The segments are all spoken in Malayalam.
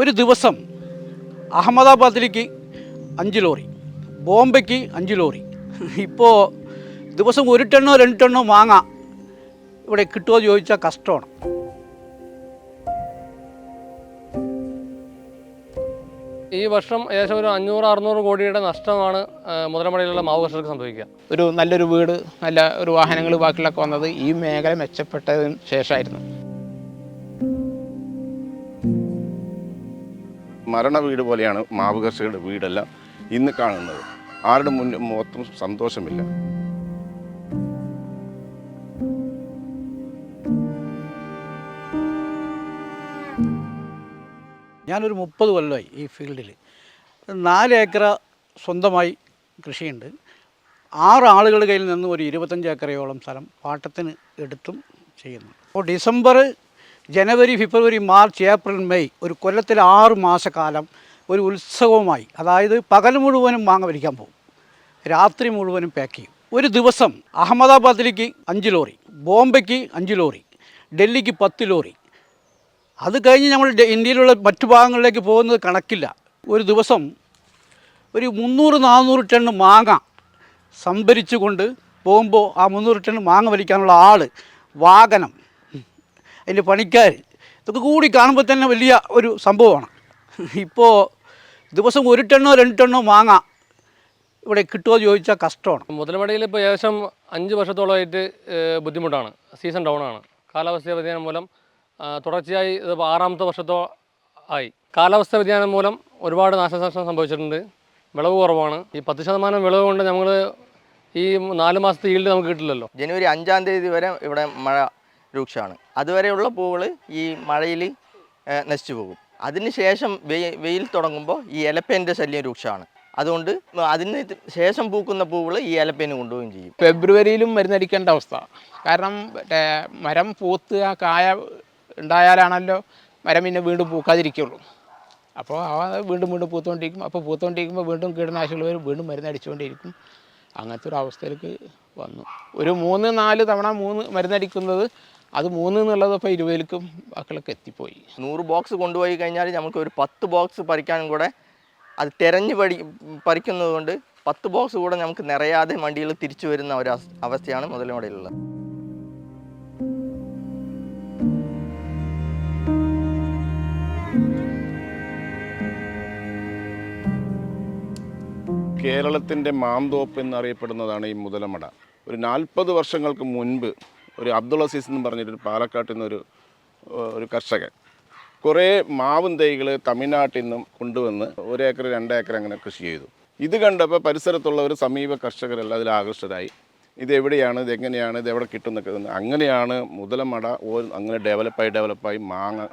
ഒരു ദിവസം അഹമ്മദാബാദിലേക്ക് അഞ്ച് ലോറി ബോംബെക്ക് അഞ്ച് ലോറി. ഇപ്പോൾ ദിവസം ഒരു ടണ്ണോ രണ്ട് ടണ്ണോ മാങ്ങ ഇവിടെ കിട്ടുമോ എന്ന് ചോദിച്ചാൽ കഷ്ടമാണ്. ഈ വർഷം ഏകദേശം ഒരു അഞ്ഞൂറ് അറുന്നൂറ് കോടിയുടെ നഷ്ടമാണ് മുതലമടയിലുള്ള മാവ് കർഷകർക്ക് സംഭവിക്കുക. ഒരു നല്ലൊരു വീട് നല്ല ഒരു വാഹനങ്ങൾ ബാക്കിയുള്ള വന്നത് ഈ മേഖല മെച്ചപ്പെട്ടതിന് ശേഷമായിരുന്നു. മരണ വീട് പോലെയാണ് മാവ് കർഷകരുടെ വീടെല്ലാം ഇന്ന് കാണുന്നത്. ആരുടെ മുന്നിൽ മൊത്തം സന്തോഷമില്ല. ഞാനൊരു മുപ്പത് കൊല്ലമായി ഈ ഫീൽഡിൽ. നാല് ഏക്കർ സ്വന്തമായി കൃഷിയുണ്ട്. ആറ് ആളുകൾ കയ്യിൽ നിന്നും ഒരു ഇരുപത്തഞ്ച് ഏക്കറയോളം സ്ഥലം പാട്ടത്തിന് എടുത്തും ചെയ്യുന്നു. അപ്പോൾ December January February March April May ഒരു കൊല്ലത്തിൽ ആറ് മാസക്കാലം ഒരു ഉത്സവമായി അതായത് പകൽ മുഴുവനും മാങ്ങ വലിക്കാൻ പോകും. രാത്രി മുഴുവനും പാക്ക് ചെയ്യും. ഒരു ദിവസം അഹമ്മദാബാദിലേക്ക് അഞ്ച് ലോറി ബോംബെക്ക് അഞ്ച് ലോറി ഡൽഹിക്ക് പത്ത് ലോറി. അത് കഴിഞ്ഞ് നമ്മൾ ഇന്ത്യയിലുള്ള മറ്റു ഭാഗങ്ങളിലേക്ക് പോകുന്നത് കണക്കില്ല. ഒരു ദിവസം ഒരു മുന്നൂറ് നാനൂറ് ടൺ മാങ്ങ സംഭരിച്ചുകൊണ്ട് പോകുമ്പോൾ ആ മുന്നൂറ് ടൺ മാങ്ങ വലിക്കാനുള്ള ആൾ വാഹനം അതിന്റെ പണിക്കാർ ഇതൊക്കെ കൂടി കാണുമ്പോൾ തന്നെ വലിയ ഒരു സംഭവമാണ്. ഇപ്പോൾ ദിവസം ഒരു ടണ്ണോ രണ്ട് ടണ്ണോ മാങ്ങ ഇവിടെ കിട്ടുമോ എന്ന് ചോദിച്ചാൽ കഷ്ടമാണ്. മുതലമടയിൽ ഇപ്പോൾ ഏകദേശം അഞ്ച് വർഷത്തോളമായിട്ട് ബുദ്ധിമുട്ടാണ്. സീസൺ ഡൗൺ ആണ്. കാലാവസ്ഥ വ്യതിയാനം മൂലം തുടർച്ചയായി ഇതിപ്പോൾ ആറാമത്തെ വർഷത്തോ ആയി. കാലാവസ്ഥ വ്യതിയാനം മൂലം ഒരുപാട് നാശനഷ്ടം സംഭവിച്ചിട്ടുണ്ട്. വിളവ് കുറവാണ്. ഈ പത്ത് ശതമാനം വിളവ് കൊണ്ട് ഞങ്ങൾ ഈ നാല് മാസത്തെ ഈൽഡ് നമുക്ക് കിട്ടില്ലല്ലോ. ജനുവരി അഞ്ചാം തീയതി വരെ ഇവിടെ മഴ രൂക്ഷമാണ്. അതുവരെയുള്ള പൂവുകൾ ഈ മഴയിൽ നശിച്ചു പോകും. അതിനുശേഷം വെയിൽ തുടങ്ങുമ്പോൾ ഈ എലപ്പേന്റെ ശല്യം രൂക്ഷമാണ്. അതുകൊണ്ട് അതിന് ശേഷം പൂക്കുന്ന പൂവുകൾ ഈ എലപ്പേന് കൊണ്ടുപോവുകയും ചെയ്യും. ഫെബ്രുവരിയിലും മരുന്നടിക്കേണ്ട അവസ്ഥ. കാരണം മരം പൂത്ത് ആ കായ ഉണ്ടായാലാണല്ലോ മരം പിന്നെ വീണ്ടും പൂക്കാതിരിക്കുള്ളൂ. അപ്പോൾ അവ വീണ്ടും വീണ്ടും പൂത്തുകൊണ്ടിരിക്കും അപ്പോൾ പൂത്തുകൊണ്ടിരിക്കുമ്പോൾ വീണ്ടും കീടനാശികൾ വരും വീണ്ടും മരുന്നടിച്ചുകൊണ്ടിരിക്കും അങ്ങനത്തെ ഒരു അവസ്ഥയിലേക്ക് വന്നു. ഒരു മൂന്ന് നാല് തവണ മൂന്ന് മരുന്നടിക്കുന്നത് അത് മൂന്ന് എന്നുള്ളത് ഇപ്പോൾ ഇരുപതിലേക്കും മക്കളൊക്കെ എത്തിപ്പോയി. നൂറ് ബോക്സ് കൊണ്ടുപോയി കഴിഞ്ഞാൽ നമുക്ക് ഒരു പത്ത് ബോക്സ് പറിക്കാനും കൂടെ അത് തിരഞ്ഞ് പഠി പറിക്കുന്നത് കൊണ്ട് പത്ത് ബോക്സ് കൂടെ നമുക്ക് നിറയാതെ വണ്ടിയിൽ തിരിച്ചു വരുന്ന ഒരു അവസ്ഥ- അവസ്ഥയാണ് മുതലമടയിലുള്ളത് കേരളത്തിന്റെ മാന്തോപ്പ് എന്നറിയപ്പെടുന്നതാണ് ഈ മുതലമട. ഒരു നാൽപ്പത് വർഷങ്ങൾക്ക് മുൻപ് ഒരു അബ്ദുൾ അസീസ് എന്ന് പറഞ്ഞിട്ട് പാലക്കാട്ടിൽ നിന്നൊരു ഒരു കർഷകൻ. കുറേ മാവും തൈകൾ തമിഴ്നാട്ടിൽ നിന്നും കൊണ്ടുവന്ന് ഒരു ഏക്കർ രണ്ട് ഏക്കർ അങ്ങനെ കൃഷി ചെയ്തു. ഇത് കണ്ടപ്പോൾ പരിസരത്തുള്ള ഒരു സമീപ കർഷകരെല്ലാം അതിൽ ആകൃഷ്ടരായി. ഇത് എവിടെയാണ് ഇത് എങ്ങനെയാണ് ഇത് എവിടെ കിട്ടും എന്നൊക്കെ അങ്ങനെയാണ് മുതലമട അങ്ങനെ ഡെവലപ്പായി ഡെവലപ്പായി മാങ്ങ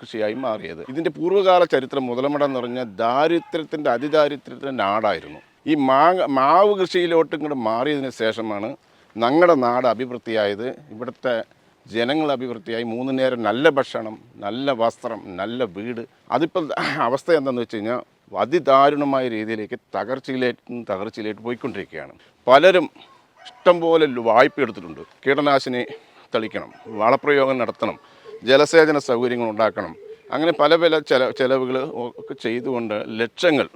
കൃഷിയായി മാറിയത്. ഇതിന്റെ പൂർവകാല ചരിത്രം മുതലമട എന്ന് പറഞ്ഞാൽ ദാരിദ്ര്യത്തിന്റെ അതിദാരിദ്ര്യത്തിന്റെ നാടായിരുന്നു. ഈ മാങ്ങ മാവ് കൃഷിയിലോട്ട് ഇങ്ങോട്ട് മാറിയതിന് ശേഷമാണ് ഞങ്ങളുടെ നാട് അഭിവൃദ്ധിയായത് ഇവിടുത്തെ ജനങ്ങൾ അഭിവൃദ്ധിയായി. മൂന്ന് നേരം നല്ല ഭക്ഷണം നല്ല വസ്ത്രം നല്ല വീട്. അതിപ്പോൾ അവസ്ഥ എന്താണെന്ന് വെച്ച് കഴിഞ്ഞാൽ അതിദാരുണമായ രീതിയിലേക്ക് തകർച്ചയിലേക്ക് തകർച്ചയിലേക്ക് പോയിക്കൊണ്ടിരിക്കുകയാണ്. പലരും ഇഷ്ടംപോലെ വായ്പ എടുത്തിട്ടുണ്ട്. കീടനാശിനി തളിക്കണം വളപ്രയോഗം നടത്തണം ജലസേചന സൗകര്യങ്ങൾ ഉണ്ടാക്കണം. അങ്ങനെ പല പല ചെല ചെലവുകൾ ഒക്കെ ചെയ്തുകൊണ്ട് ലക്ഷങ്ങൾ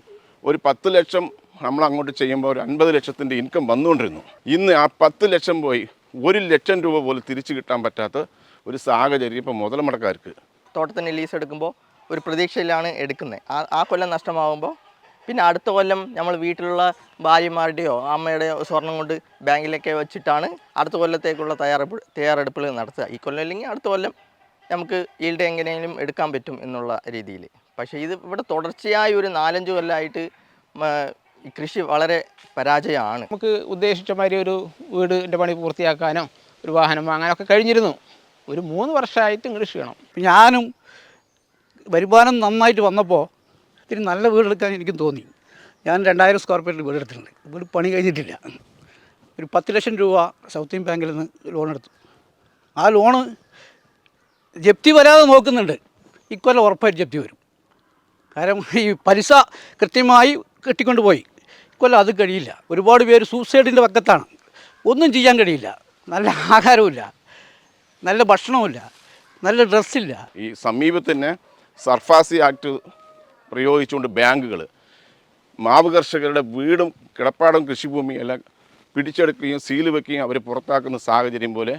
ഒരു പത്ത് ലക്ഷം നമ്മൾ അങ്ങോട്ട് ചെയ്യുമ്പോൾ ഒരു അൻപത് ലക്ഷത്തിന്റെ ഇൻകം വന്നുകൊണ്ടിരുന്നു. ഇന്ന് ആ പത്ത് ലക്ഷം പോയി ഒരു ലക്ഷം രൂപ പോലും തിരിച്ചു കിട്ടാൻ പറ്റാത്ത ഒരു സാഹചര്യം ഇപ്പോൾ മുതലമടക്കാർക്ക്. തോട്ടത്തിന് ലീസ് എടുക്കുമ്പോൾ ഒരു പ്രതീക്ഷയിലാണ് എടുക്കുന്നത്. ആ ആ കൊല്ലം നഷ്ടമാകുമ്പോൾ പിന്നെ അടുത്ത കൊല്ലം നമ്മൾ വീട്ടിലുള്ള ഭാര്യമാരുടെയോ അമ്മയുടെയോ സ്വർണം കൊണ്ട് ബാങ്കിലൊക്കെ വെച്ചിട്ടാണ് അടുത്ത കൊല്ലത്തേക്കുള്ള തയ്യാറെടുപ്പ് തയ്യാറെടുപ്പുകൾ നടത്തുക. ഈ കൊല്ലം അല്ലെങ്കിൽ അടുത്ത കൊല്ലം നമുക്ക് ഈൽഡ് എങ്ങനെയെങ്കിലും എടുക്കാൻ പറ്റും എന്നുള്ള രീതിയിൽ. പക്ഷേ ഇത് ഇവിടെ തുടർച്ചയായി ഒരു നാലഞ്ച് കൊല്ലമായിട്ട് ഈ കൃഷി വളരെ പരാജയമാണ്. നമുക്ക് ഉദ്ദേശിച്ച മാതിരി ഒരു വീടിന്റെ പണി പൂർത്തിയാക്കാനോ ഒരു വാഹനം വാങ്ങാനൊക്കെ കഴിഞ്ഞിരുന്നു. ഒരു മൂന്ന് വർഷമായിട്ട് കൃഷി ക്ഷീണം. ഞാനും വരുമാനം നന്നായിട്ട് വന്നപ്പോൾ ഇത്തിരി നല്ല വീടെടുക്കാൻ എനിക്കും തോന്നി. ഞാൻ രണ്ടായിരം സ്ക്വയർ ഫീറ്റിൽ വീടെടുത്തിട്ടുണ്ട് വീട് പണി കഴിഞ്ഞിട്ടില്ല. ഒരു പത്ത് ലക്ഷം രൂപ സൗത്ത് ഇന്ത്യൻ ബാങ്കിൽ നിന്ന് ലോൺ എടുത്തു. ആ ലോണ് ജപ്തി വരാതെ നോക്കുന്നുണ്ട്. ഇക്കൊല്ലം ഉറപ്പായിട്ട് ജപ്തി വരും. കാരണം ഈ പലിശ കൃത്യമായി കെട്ടിക്കൊണ്ട് ഇക്കൊല്ലം അത് കഴിയില്ല. ഒരുപാട് പേര് സൂസൈഡിന്റെ പക്കത്താണ് ഒന്നും ചെയ്യാൻ കഴിയില്ല. നല്ല ആഹാരമില്ല നല്ല ഭക്ഷണമില്ല നല്ല ഡ്രസ്സില്ല. ഈ സമീപത്ത് തന്നെ സർഫാസി ആക്ട് പ്രയോഗിച്ചുകൊണ്ട് ബാങ്കുകൾ മാവ് കർഷകരുടെ വീടും കിടപ്പാടും കൃഷിഭൂമിയും എല്ലാം പിടിച്ചെടുക്കുകയും സീൽ വെക്കുകയും അവർ പുറത്താക്കുന്ന സാഹചര്യം പോലെ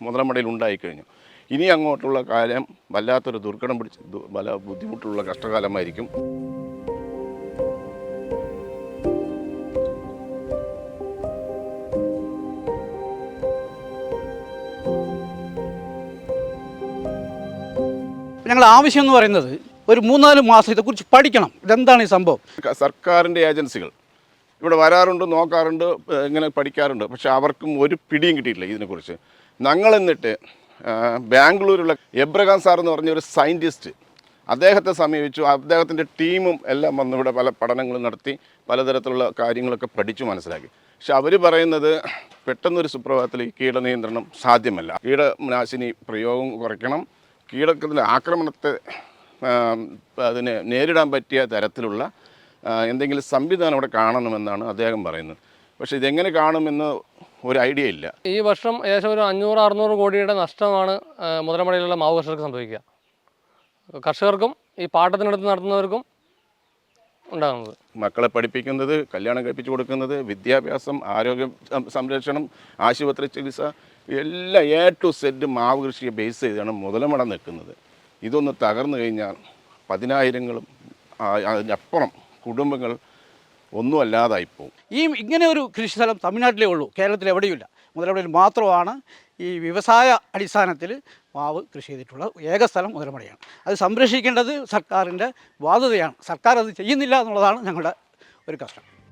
മുതലമടയിൽ ഉണ്ടായിക്കഴിഞ്ഞു ഇനി അങ്ങോട്ടുള്ള കാലം വല്ലാത്തൊരു ദുർഘടം പിടിച്ച് വല്ല ബുദ്ധിമുട്ടുള്ള കഷ്ടകാലമായിരിക്കും. ഞങ്ങൾ ആവശ്യം എന്ന് പറയുന്നത് ഒരു മൂന്നാൽ മാസം ഇതേക്കുറിച്ച് പഠിക്കണം. ഇതെന്താണ് ഈ സംഭവം? സർക്കാരിന്റെ ഏജൻസികൾ ഇവിടെ വരാറുണ്ട് നോക്കാറുണ്ട് ഇങ്ങനെ പഠിക്കാറുണ്ട്. പക്ഷെ അവർക്കും ഒരു പിടിയും കിട്ടിയിട്ടില്ല ഇതിനെക്കുറിച്ച്. ഞങ്ങൾ എന്നിട്ട് ബാംഗ്ലൂരുള്ള എബ്രഹാം സാർ എന്ന് പറഞ്ഞ ഒരു സയന്റിസ്റ്റ് അദ്ദേഹത്തെ സമീപിച്ചു. അദ്ദേഹത്തിന്റെ ടീമും എല്ലാം വന്ന് ഇവിടെ പല പഠനങ്ങളും നടത്തി പലതരത്തിലുള്ള കാര്യങ്ങളൊക്കെ പഠിച്ചു മനസ്സിലാക്കി. പക്ഷെ അവർ പറയുന്നത് പെട്ടെന്നൊരു സുപ്രഭാതത്തിൽ കീടനിയന്ത്രണം സാധ്യമല്ല. കീടനാശിനി പ്രയോഗം കുറയ്ക്കണം. കീടത്തിന്റെ ആക്രമണത്തെ അതിനെ നേരിടാൻ പറ്റിയ തരത്തിലുള്ള എന്തെങ്കിലും സംവിധാനം അവിടെ കാണണമെന്നാണ് അദ്ദേഹം പറയുന്നത്. പക്ഷേ ഇതെങ്ങനെ കാണുമെന്ന് ഒരു ഐഡിയ ഇല്ല. ഈ വർഷം ഏകദേശം ഒരു അഞ്ഞൂറ് അറുന്നൂറ് കോടിയുടെ നഷ്ടമാണ് മുതലമടയിലുള്ള മാവ് കർഷകർക്ക് സംഭവിക്കുക. കർഷകർക്കും ഈ പാട്ടത്തിനടുത്ത് നടത്തുന്നവർക്കും ഉണ്ടാകുന്നത്. മക്കളെ പഠിപ്പിക്കുന്നത് കല്യാണം കഴിപ്പിച്ചു കൊടുക്കുന്നത് വിദ്യാഭ്യാസം ആരോഗ്യ സംരക്ഷണം ആശുപത്രി ചികിത്സ എല്ലാം എ ടു സെറ്റ് മാവ് കൃഷിയെ ബേസ് ചെയ്താണ് മുതലമട നിൽക്കുന്നത് ഇതൊന്ന് തകർന്നു കഴിഞ്ഞാൽ പതിനായിരങ്ങളും അതിനപ്പുറം കുടുംബങ്ങൾ ഒന്നുമല്ലാതായി പോകും. ഈ ഇങ്ങനെ ഒരു കൃഷി സ്ഥലം തമിഴ്നാട്ടിലേ ഉള്ളൂ കേരളത്തിൽ എവിടെയുമില്ല മുതലമടയിൽ മാത്രമാണ് ഈ വ്യവസായ അടിസ്ഥാനത്തിൽ മാവ് കൃഷി ചെയ്തിട്ടുള്ള ഏക സ്ഥലം മുതലമടയാണ് അത് സംരക്ഷിക്കേണ്ടത് സർക്കാരിന്റെ ബാധ്യതയാണ്. സർക്കാർ അത് ചെയ്യുന്നില്ല എന്നുള്ളതാണ് ഞങ്ങളുടെ ഒരു കഷ്ടം.